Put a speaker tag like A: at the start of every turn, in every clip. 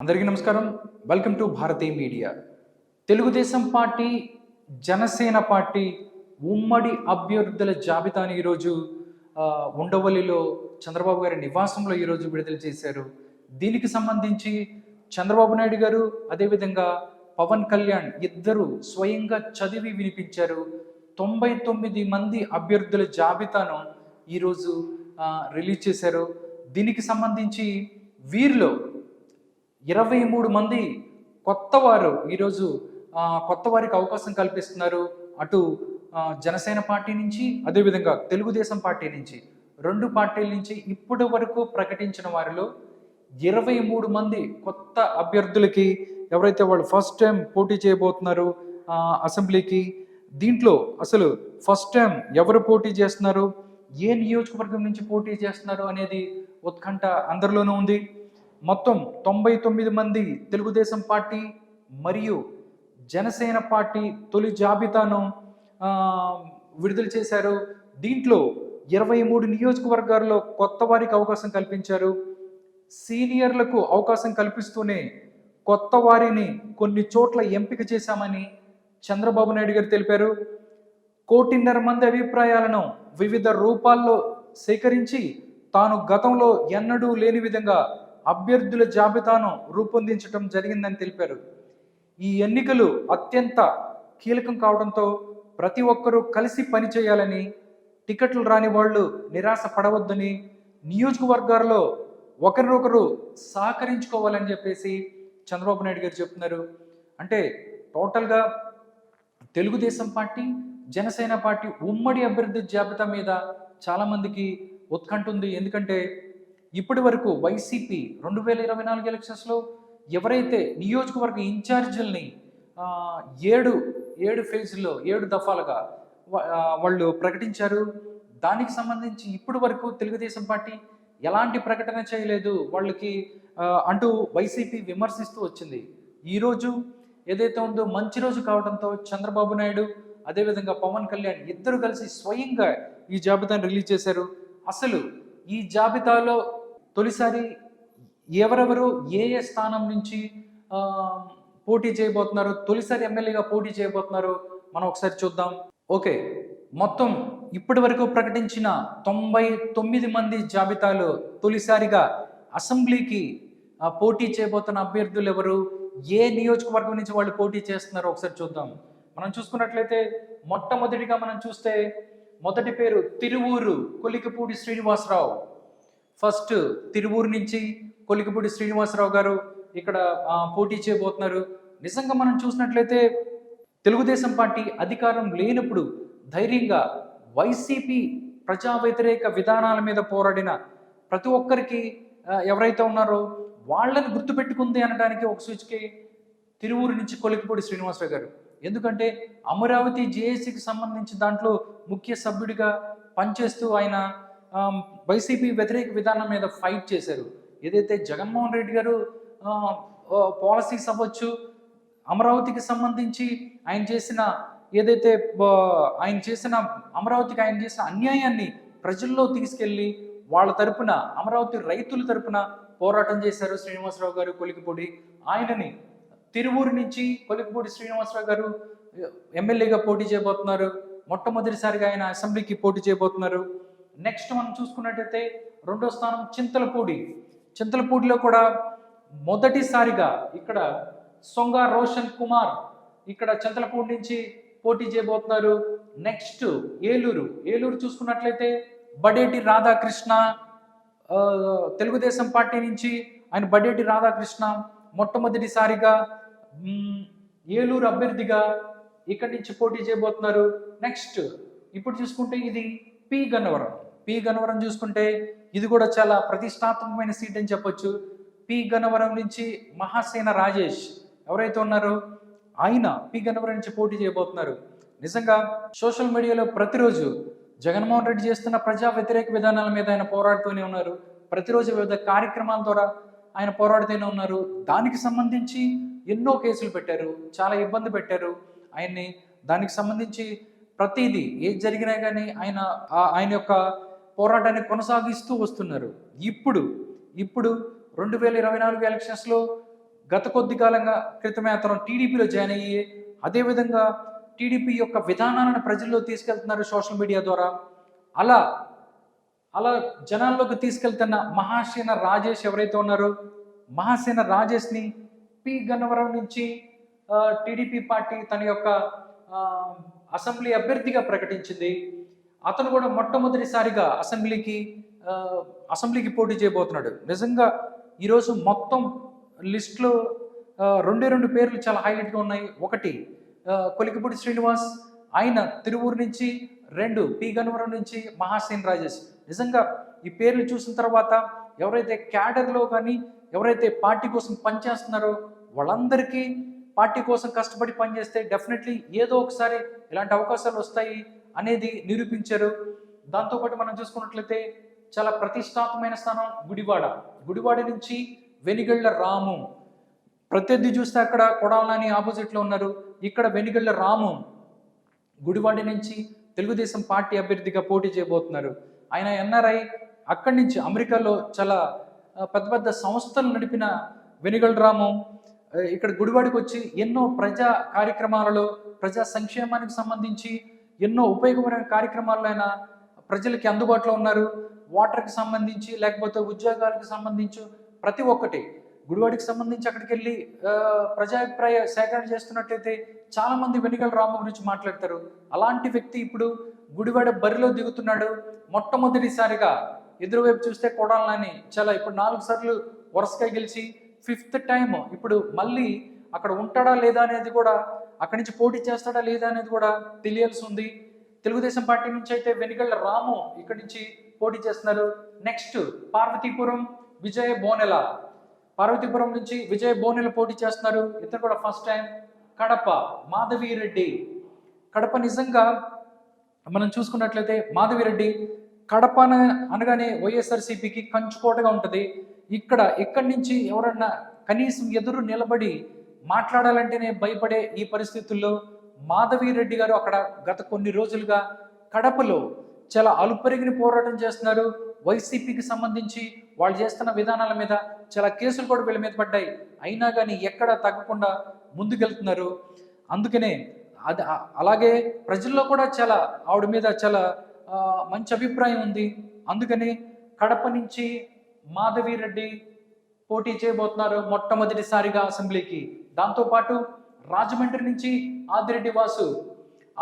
A: అందరికీ నమస్కారం. Welcome to Bharatiya media Telugu Desam party Janasena party ఉమ్మడి అభ్యర్థుల జాబితాని ఈరోజు ఉండవల్లిలో చంద్రబాబు గారి నివాసంలో ఈరోజు విడుదల చేశారు. దీనికి సంబంధించి చంద్రబాబు నాయుడు గారు అదేవిధంగా పవన్ కళ్యాణ్ ఇద్దరు స్వయంగా చదివి వినిపించారు. తొంభై తొమ్మిది మంది అభ్యర్థుల జాబితాను ఈరోజు రిలీజ్ చేశారు. దీనికి సంబంధించి వీరిలో ఇరవై మూడు మంది కొత్త వారు ఈరోజు కొత్త వారికి అవకాశం కల్పిస్తున్నారు. అటు జనసేన పార్టీ నుంచి అదేవిధంగా తెలుగుదేశం పార్టీ నుంచి. రెండు పార్టీల నుంచి ఇప్పటి వరకు ప్రకటించిన వారిలో ఇరవై మూడు మంది కొత్త అభ్యర్థులకి ఎవరైతే వాళ్ళు ఫస్ట్ టైం పోటీ చేయబోతున్నారు అసెంబ్లీకి దీంట్లో అసలు ఫస్ట్ టైం ఎవరు పోటీ చేస్తున్నారు ఏ నియోజకవర్గం నుంచి పోటీ చేస్తున్నారు అనేది ఉత్కంఠ అందరిలోనూ ఉంది. మొత్తం తొంభై తొమ్మిది మంది తెలుగుదేశం పార్టీ మరియు జనసేన పార్టీ తొలి జాబితాను విడుదల చేశారు. దీంట్లో ఇరవై మూడు నియోజకవర్గాల్లో కొత్త వారికి అవకాశం కల్పించారు. సీనియర్లకు అవకాశం కల్పిస్తూనే కొత్త వారిని కొన్ని చోట్ల ఎంపిక చేశామని చంద్రబాబు నాయుడు గారు తెలిపారు. కోటిన్నర మంది అభిప్రాయాలను వివిధ రూపాల్లో సేకరించి తాను గతంలో ఎన్నడూ లేని విధంగా అభ్యర్థుల జాబితాను రూపొందించడం జరిగిందని తెలిపారు. ఈ ఎన్నికలు అత్యంత కీలకం కావడంతో ప్రతి ఒక్కరూ కలిసి పనిచేయాలని టికెట్లు రాని వాళ్ళు నిరాశ పడవద్దని నియోజకవర్గాల్లో ఒకరినొకరు సహకరించుకోవాలని చెప్పేసి చంద్రబాబు నాయుడు గారు చెప్తున్నారు. అంటే టోటల్గా తెలుగుదేశం పార్టీ జనసేన పార్టీ ఉమ్మడి అభ్యర్థి జాబితా మీద చాలామందికి ఉత్కంఠ ఉంది. ఎందుకంటే ఇప్పటి వరకు వైసీపీ రెండు వేల ఇరవై నాలుగు ఎలక్షన్స్లో ఎవరైతే నియోజకవర్గ ఇన్ఛార్జీలని ఏడు ఏడు ఫేజ్లో ఏడు దఫాలుగా వాళ్ళు ప్రకటించారు దానికి సంబంధించి ఇప్పటి వరకు తెలుగుదేశం పార్టీ ఎలాంటి ప్రకటన చేయలేదు వాళ్ళకి అంటూ వైసీపీ విమర్శిస్తూ వచ్చింది. ఈరోజు ఏదైతే ఉందో మంచి రోజు కావడంతో చంద్రబాబు నాయుడు అదేవిధంగా పవన్ కళ్యాణ్ ఇద్దరు కలిసి స్వయంగా ఈ జాబితాను రిలీజ్ చేశారు. అసలు ఈ జాబితాలో తొలిసారి ఎవరెవరు ఏ ఏ స్థానం నుంచి పోటీ చేయబోతున్నారు తొలిసారి ఎమ్మెల్యేగా పోటీ చేయబోతున్నారు మనం ఒకసారి చూద్దాం. ఓకే మొత్తం ఇప్పటి వరకు ప్రకటించిన తొంభై తొమ్మిది మంది జాబితాలో తొలిసారిగా అసెంబ్లీకి పోటీ చేయబోతున్న అభ్యర్థులు ఎవరు ఏ నియోజకవర్గం నుంచి వాళ్ళు పోటీ చేస్తున్నారో ఒకసారి చూద్దాం. మనం చూసుకున్నట్లయితే మొట్టమొదటిగా మనం చూస్తే మొదటి పేరు తిరువూరు కొలికపూడి శ్రీనివాసరావు. ఫస్ట్ తిరువూరు నుంచి కొలికపూడి శ్రీనివాసరావు గారు ఇక్కడ పోటీ చేయబోతున్నారు. నిజంగా మనం చూసినట్లయితే తెలుగుదేశం పార్టీ అధికారం లేనప్పుడు ధైర్యంగా వైసీపీ ప్రజా వ్యతిరేక విధానాల మీద పోరాడిన ప్రతి ఒక్కరికి ఎవరైతే ఉన్నారో వాళ్ళని గుర్తుపెట్టుకుంది అనడానికి ఒక సూచికే తిరువూరు నుంచి కొలికిపూడి శ్రీనివాసరావు గారు. ఎందుకంటే అమరావతి జేఏసీకి సంబంధించి దాంట్లో ముఖ్య సభ్యుడిగా పనిచేస్తూ ఆయన వైసీపీ వ్యతిరేక విధానం మీద ఫైట్ చేశారు. ఏదైతే జగన్మోహన్ రెడ్డి గారు పాలసీస్ అవ్వచ్చు అమరావతికి సంబంధించి ఆయన చేసిన ఏదైతే ఆయన చేసిన అమరావతికి ఆయన చేసిన అన్యాయాన్ని ప్రజల్లో తీసుకెళ్ళి వాళ్ళ తరపున అమరావతి రైతుల తరపున పోరాటం చేశారు శ్రీనివాసరావు గారు కొలికిపూడి. ఆయనని తిరువూరు నుంచి కొలికిపూడి శ్రీనివాసరావు గారు ఎమ్మెల్యేగా పోటీ చేయబోతున్నారు. మొట్టమొదటిసారిగా ఆయన అసెంబ్లీకి పోటీ చేయబోతున్నారు. నెక్స్ట్ మనం చూసుకున్నట్టయితే రెండో స్థానం చింతలపూడి. చింతలపూడిలో కూడా మొదటిసారిగా ఇక్కడ సొంగ రోషన్ కుమార్ ఇక్కడ చింతలపూడి నుంచి పోటీ చేయబోతున్నారు. నెక్స్ట్ ఏలూరు. ఏలూరు చూసుకున్నట్లయితే బడేటి రాధాకృష్ణ తెలుగుదేశం పార్టీ నుంచి ఆయన బడేటి రాధాకృష్ణ మొట్టమొదటిసారిగా ఏలూరు అభ్యర్థిగా ఇక్కడి నుంచి పోటీ చేయబోతున్నారు. నెక్స్ట్ ఇప్పుడు చూసుకుంటే ఇది పి గన్నవరం. పి గన్నవరం చూసుకుంటే ఇది కూడా చాలా ప్రతిష్టాత్మకమైన సీట్ అని చెప్పొచ్చు. పి గన్నవరం నుంచి మహాసేన రాజేష్ ఎవరైతే ఉన్నారో ఆయన పి గన్నవరం నుంచి పోటీ చేయబోతున్నారు. నిజంగా సోషల్ మీడియాలో ప్రతిరోజు జగన్మోహన్ రెడ్డి చేస్తున్న ప్రజా వ్యతిరేక విధానాల మీద ఆయన పోరాడుతూనే ఉన్నారు. ప్రతిరోజు వివిధ కార్యక్రమాల ద్వారా ఆయన పోరాడుతూనే ఉన్నారు. దానికి సంబంధించి ఎన్నో కేసులు పెట్టారు చాలా ఇబ్బంది పెట్టారు. ఆయన్ని దానికి సంబంధించి ప్రతిదీ ఏది జరిగినా కానీ ఆయన ఆ- ఆయన యొక్క పోరాటాన్ని కొనసాగిస్తూ వస్తున్నారు. ఇప్పుడు ఇప్పుడు రెండు వేల ఇరవై నాలుగు ఎలక్షన్స్లో గత కొద్ది కాలంగా క్రితమే అతను టీడీపీలో జాయిన్ అయ్యి అదేవిధంగా టీడీపీ యొక్క విధానాలను ప్రజల్లో తీసుకెళ్తున్నారు సోషల్ మీడియా ద్వారా. అలా అలా జనాల్లోకి తీసుకెళ్తున్న మహాసేన రాజేష్ ఎవరైతే ఉన్నారో మహాసేన రాజేష్ని పి. గన్నవరం నుంచి టీడీపీ పార్టీ తన యొక్క అసెంబ్లీ అభ్యర్థిగా ప్రకటించింది. అతను కూడా మొట్టమొదటిసారిగా అసెంబ్లీకి అసెంబ్లీకి పోటీ చేయబోతున్నాడు. నిజంగా ఈరోజు మొత్తం లిస్ట్లో రెండే రెండు పేర్లు చాలా హైలైట్గా ఉన్నాయి. ఒకటి కొలికిపూడి శ్రీనివాస్ ఆయన తిరువూరు నుంచి రెండు పి. గన్నవరం నుంచి మహాసేన్ రాజేష్. నిజంగా ఈ పేర్లు చూసిన తర్వాత ఎవరైతే క్యాడర్లో కానీ ఎవరైతే పార్టీ కోసం పనిచేస్తున్నారో వాళ్ళందరికీ పార్టీ కోసం కష్టపడి పనిచేస్తే డెఫినెట్లీ ఏదో ఒకసారి ఇలాంటి అవకాశాలు వస్తాయి. అనేది నిరూపించారు. దాంతోపాటు మనం చూసుకున్నట్లయితే చాలా ప్రతిష్టాత్మకమైన స్థానం గుడివాడ. గుడివాడ నుంచి వెనిగళ్ళ రాము. ప్రత్యర్థి చూస్తే అక్కడ కొడాలని ఆపోజిట్లో ఉన్నారు. ఇక్కడ వెనిగళ్ళ రాము గుడివాడ నుంచి తెలుగుదేశం పార్టీ అభ్యర్థిగా పోటీ చేయబోతున్నారు. ఆయన ఎన్ఆర్ఐ అక్కడి నుంచి అమెరికాలో చాలా పెద్ద పెద్ద సంస్థలు నడిపిన వెనుగల్ రాము. ఇక్కడ గుడివాడికి వచ్చి ఎన్నో ప్రజా కార్యక్రమాలలో ప్రజా సంక్షేమానికి సంబంధించి ఎన్నో ఉపయోగమైన కార్యక్రమాల్లో ఆయన ప్రజలకి అందుబాటులో ఉన్నారు. వాటర్కి సంబంధించి లేకపోతే ఉద్యోగాలకు సంబంధించి ప్రతి ఒక్కటి. గుడివాడికి సంబంధించి అక్కడికి వెళ్ళి ప్రజాభిప్రాయ సేకరణ చేస్తున్నట్లయితే చాలామంది వెనుకల రామ గురించి మాట్లాడతారు. అలాంటి వ్యక్తి ఇప్పుడు గుడివాడ బరిలో దిగుతున్నాడు. మొట్టమొదటిసారిగా ఎదురువైపు చూస్తే కొడాలని చాలా ఇప్పుడు నాలుగు సార్లు వరుసగా గెలిచి ఫిఫ్త్ టైం ఇప్పుడు మళ్ళీ అక్కడ ఉంటాడా లేదా అనేది కూడా అక్కడి నుంచి పోటీ చేస్తాడా లేదా అనేది కూడా తెలియాల్సి ఉంది తెలుగుదేశం పార్టీ నుంచి అయితే వెనుకళ్ళ రాము ఇక్కడి నుంచి పోటీ చేస్తున్నారు. నెక్స్ట్ పార్వతీపురం విజయ బోనెల. పార్వతీపురం నుంచి విజయ్ బోనెల పోటీ చేస్తున్నారు. ఇతను కూడా ఫస్ట్ టైం కడప మాధవీరెడ్డి. కడప నిజంగా మనం చూసుకున్నట్లయితే మాధవిరెడ్డి కడప అనగానే వైఎస్ఆర్సీపీకి కంచుకోటగా ఉంటుంది. ఇక్కడ ఇక్కడి నుంచి ఎవరన్నా కనీసం ఎదురు నిలబడి మాట్లాడాలంటేనే భయపడే ఈ పరిస్థితుల్లో మాధవిరెడ్డి గారు అక్కడ గత కొన్ని రోజులుగా కడపలో చాలా అలుపెరిగిన పోరాటం చేస్తున్నారు. వైసీపీకి సంబంధించి వాళ్ళు చేస్తున్న విధానాల మీద చాలా కేసులు కూడా వీళ్ళ మీద పడ్డాయి. అయినా కానీ ఎక్కడ తగ్గకుండా ముందుకెళ్తున్నారు. అందుకనే అది అలాగే ప్రజల్లో కూడా చాలా ఆవిడ మీద చాలా మంచి అభిప్రాయం ఉంది. అందుకని కడప నుంచి మాధవి రెడ్డి పోటీ చేయబోతున్నారు మొట్టమొదటిసారిగా అసెంబ్లీకి. దాంతోపాటు రాజమండ్రి నుంచి ఆదిరెడ్డి వాసు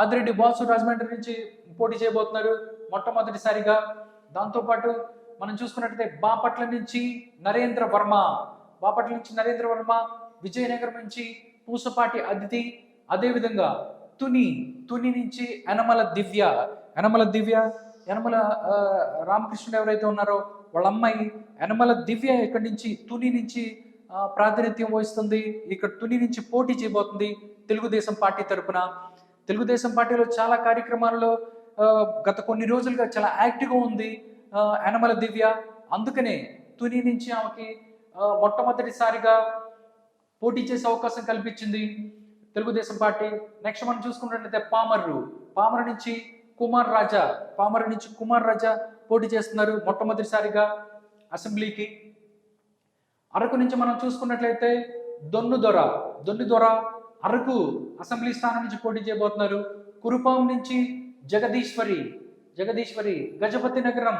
A: ఆదిరెడ్డి వాసు రాజమండ్రి నుంచి పోటీ చేయబోతున్నారు మొట్టమొదటిసారిగా. దాంతోపాటు మనం చూసుకున్నట్లయితే బాపట్ల నుంచి నరేంద్ర వర్మ బాపట్ల నుంచి నరేంద్ర వర్మ విజయనగరం నుంచి పూసపాటి అతిథి అదేవిధంగా తుని తుని నుంచి యనమల దివ్య. యనమల దివ్య యనమల రామకృష్ణుడు ఎవరైతే ఉన్నారో వాళ్ళ అమ్మాయి యనమల దివ్య ఇక్కడి నుంచి తుని నుంచి ప్రాతినిధ్యం వహిస్తుంది. ఇక్కడ తుని నుంచి పోటీ చేయబోతుంది తెలుగుదేశం పార్టీ తరపున. తెలుగుదేశం పార్టీలో చాలా కార్యక్రమాల్లో గత కొన్ని రోజులుగా చాలా యాక్టివ్గా ఉంది యనమల దివ్య. అందుకనే తుని నుంచి ఆమెకి మొట్టమొదటిసారిగా పోటీ చేసే అవకాశం కల్పించింది తెలుగుదేశం పార్టీ. నెక్స్ట్ మనం చూసుకున్నట్లయితే పామర్రు. పామర్ నుంచి కుమార్ రాజా పామరు నుంచి కుమార్ రాజా పోటీ చేస్తున్నారు మొట్టమొదటిసారిగా అసెంబ్లీకి. అరకు నుంచి మనం చూసుకున్నట్లయితే దొన్ను దొర దొన్ను దొర అరకు అసెంబ్లీ స్థానం నుంచి పోటీ చేయబోతున్నారు. కురుపాం నుంచి జగదీశ్వరి జగదీశ్వరి గజపతి నగరం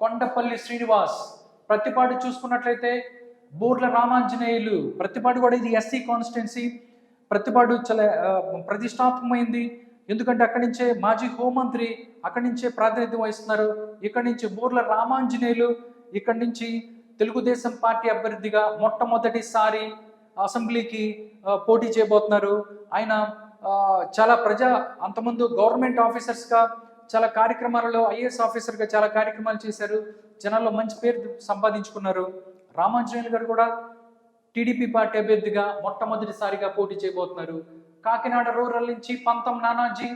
A: కొండపల్లి శ్రీనివాస్. ప్రతిపాటి చూసుకున్నట్లయితే బూర్ల రామాంజనేయులు. ప్రతిపాటి కూడా ఇది ఎస్సీ కాన్స్టిట్యున్సీ. ప్రతిపాటు చాలా ప్రతిష్టాత్మకమైంది ఎందుకంటే అక్కడి నుంచే మాజీ హోంమంత్రి అక్కడి నుంచే ప్రాతినిధ్యం వహిస్తున్నారు. ఇక్కడి నుంచి బూర్ల రామాంజనేయులు ఇక్కడి నుంచి తెలుగుదేశం పార్టీ అభ్యర్థిగా మొట్టమొదటిసారి అసెంబ్లీకి పోటీ చేయబోతున్నారు. ఆయన చాలా ప్రజా అంతకుముందు గవర్నమెంట్ ఆఫీసర్స్గా చాలా కార్యక్రమాలలో ఐఏఎస్ ఆఫీసర్గా చాలా కార్యక్రమాలు చేశారు. జనాల్లో మంచి పేరు సంపాదించుకున్నారు. రామాంజనేయులు గారు కూడా టీడీపీ పార్టీ అభ్యర్థిగా మొట్టమొదటిసారిగా పోటీ చేయబోతున్నారు. కాకినాడ రూరల్ నుంచి పంతం నానాజీ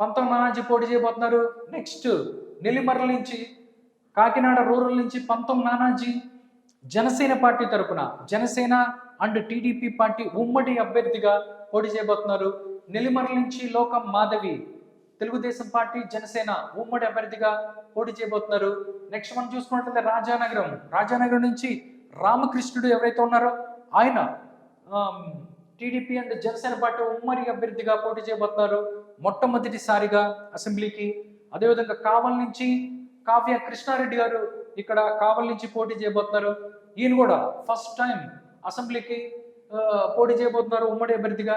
A: పంతం నానాజీ పోటీ చేయబోతున్నారు. నెక్స్ట్ నెల్లిమర్ల నుంచి కాకినాడ రూరల్ నుంచి పంతం నానాజీ జనసేన పార్టీ తరపున జనసేన అండ్ టీడీపీ పార్టీ ఉమ్మడి అభ్యర్థిగా పోటీ చేయబోతున్నారు. నెల్లిమర్ల నుంచి లోకం మాధవి తెలుగుదేశం పార్టీ జనసేన ఉమ్మడి అభ్యర్థిగా పోటీ చేయబోతున్నారు. నెక్స్ట్ మనం చూసుకున్నట్లయితే రాజానగరం. రాజానగరం నుంచి రామకృష్ణుడు ఎవరైతే ఉన్నారో ఆయన టీడీపీ అండ్ జనసేన పార్టీ ఉమ్మడి అభ్యర్థిగా పోటీ చేయబోతున్నారు. మొట్టమొదటిసారిగా అసెంబ్లీకి. అదేవిధంగా కావల్ నుంచి కావ్య కృష్ణారెడ్డి గారు ఇక్కడ కావల్ నుంచి పోటీ చేయబోతున్నారు. ఈయన కూడా ఫస్ట్ టైం అసెంబ్లీకి పోటీ చేయబోతున్నారు ఉమ్మడి అభ్యర్థిగా.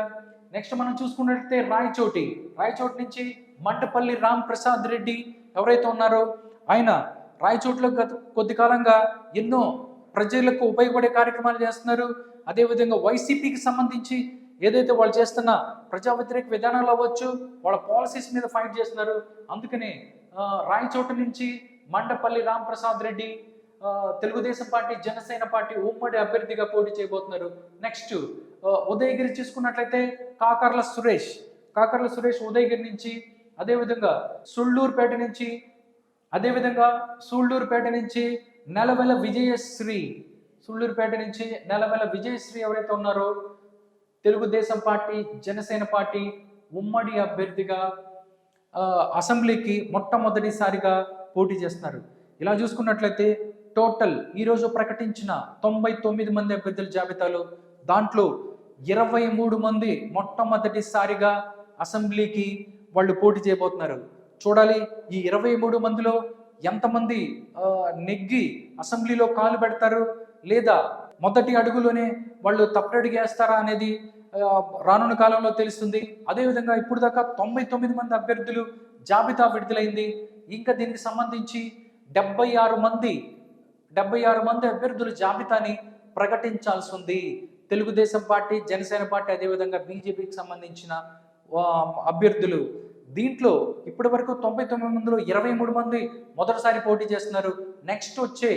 A: నెక్స్ట్ మనం చూసుకున్నట్లయితే రాయచోటి. రాయచోటి నుంచి మంటపల్లి రామ్ ప్రసాద్ రెడ్డి ఎవరైతే ఉన్నారో ఆయన రాయచోట్లో గత కొద్ది కాలంగా ఎన్నో ప్రజలకు ఉపయోగపడే కార్యక్రమాలు చేస్తున్నారు. అదేవిధంగా వైసీపీకి సంబంధించి ఏదైతే వాళ్ళు చేస్తున్న ప్రజా వ్యతిరేక విధానాలు అవ్వచ్చు వాళ్ళ పాలసీస్ మీద ఫైట్ చేస్తున్నారు. అందుకనే రాయచోట నుంచి మండపల్లి రామ్ప్రసాద్ రెడ్డి తెలుగుదేశం పార్టీ జనసేన పార్టీ ఉమ్మడి అభ్యర్థిగా పోటీ చేయబోతున్నారు. నెక్స్ట్ ఉదయగిరి చూసుకున్నట్లయితే కాకర్ల సురేష్ కాకర్ల సురేష్ ఉదయగిరి నుంచి అదేవిధంగా సుళ్ళూరుపేట నుంచి అదేవిధంగా సూళ్ళూరుపేట నుంచి నెలవెల విజయశ్రీ సుళ్ళూరుపేట నుంచి నెలవెల విజయశ్రీ ఎవరైతే ఉన్నారో తెలుగుదేశం పార్టీ జనసేన పార్టీ ఉమ్మడి అభ్యర్థిగా అసెంబ్లీకి మొట్టమొదటిసారిగా పోటీ చేస్తున్నారు. ఇలా చూసుకున్నట్లయితే టోటల్ ఈరోజు ప్రకటించిన తొంభై తొమ్మిది మంది అభ్యర్థుల జాబితాలో దాంట్లో ఇరవై మూడు మంది మొట్టమొదటిసారిగా అసెంబ్లీకి వాళ్ళు పోటీ చేయబోతున్నారు. చూడాలి ఈ ఇరవై మూడు మందిలో ఎంతమంది నెగ్గి అసెంబ్లీలో కాలు పెడతారు లేదా మొదటి అడుగులోనే వాళ్ళు తప్పటడుగు వేస్తారా అనేది రానున్న కాలంలో తెలుస్తుంది. అదేవిధంగా ఇప్పుడు దాకా తొంభై తొమ్మిది మంది అభ్యర్థులు జాబితా విడుదలైంది. ఇంకా దీనికి సంబంధించి డెబ్బై ఆరు మంది డెబ్బై ఆరు మంది అభ్యర్థుల జాబితాని ప్రకటించాల్సి ఉంది. తెలుగుదేశం పార్టీ జనసేన పార్టీ అదేవిధంగా బీజేపీకి సంబంధించిన అభ్యర్థులు. దీంట్లో ఇప్పటి వరకు తొంభై తొమ్మిది మందిలో ఇరవై మూడు మంది మొదటిసారి పోటీ చేస్తున్నారు. నెక్స్ట్ వచ్చే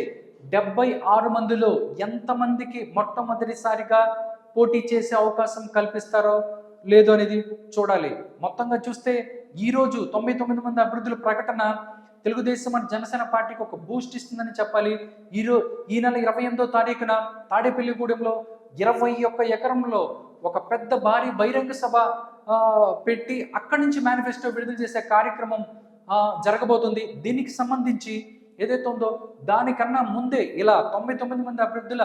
A: డెబ్బై ఆరు మందిలో ఎంతమందికి మొట్టమొదటిసారిగా పోటీ చేసే అవకాశం కల్పిస్తారో లేదో అనేది చూడాలి. మొత్తంగా చూస్తే ఈరోజు తొంభై తొమ్మిది మంది అభివృద్ధుల ప్రకటన తెలుగుదేశం అండ్ జనసేన పార్టీకి ఒక బూస్ట్ ఇస్తుందని చెప్పాలి. ఈరో ఈ నెల ఇరవై ఎనిమిదో తారీఖున తాడేపల్లిగూడెంలో ఇరవై ఒక్క ఎకరంలో ఒక పెద్ద భారీ బహిరంగ సభ పెట్టి అక్కడి నుంచి మేనిఫెస్టో విడుదల చేసే కార్యక్రమం జరగబోతుంది. దీనికి సంబంధించి ఏదైతే ఉందో దానికన్నా ముందే ఇలా తొంభై తొమ్మిది మంది అభ్యర్థుల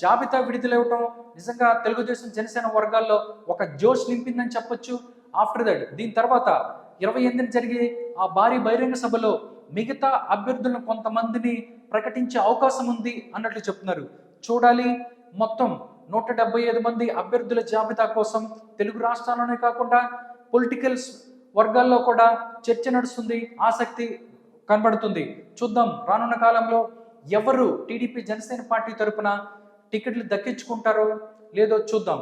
A: జాబితా విడుదలవ్వటం నిజంగా తెలుగుదేశం జనసేన వర్గాల్లో ఒక జోష్ నింపిందని చెప్పొచ్చు. ఆఫ్టర్ దట్ దీని తర్వాత ఇరవై ఎనిమిదిన జరిగే ఆ భారీ బహిరంగ సభలో మిగతా అభ్యర్థులను కొంతమందిని ప్రకటించే అవకాశం ఉంది అన్నట్లు చెప్తున్నారు. చూడాలి మొత్తం నూట డెబ్బై ఐదు మంది అభ్యర్థుల జాబితా కోసం తెలుగు రాష్ట్రాల్లోనే కాకుండా పొలిటికల్ వర్గాల్లో కూడా చర్చ నడుస్తుంది. ఆసక్తి కనబడుతుంది. చూద్దాం రానున్న కాలంలో ఎవరు టీడీపీ జనసేన పార్టీ తరపున టికెట్లు దక్కించుకుంటారో లేదో చూద్దాం.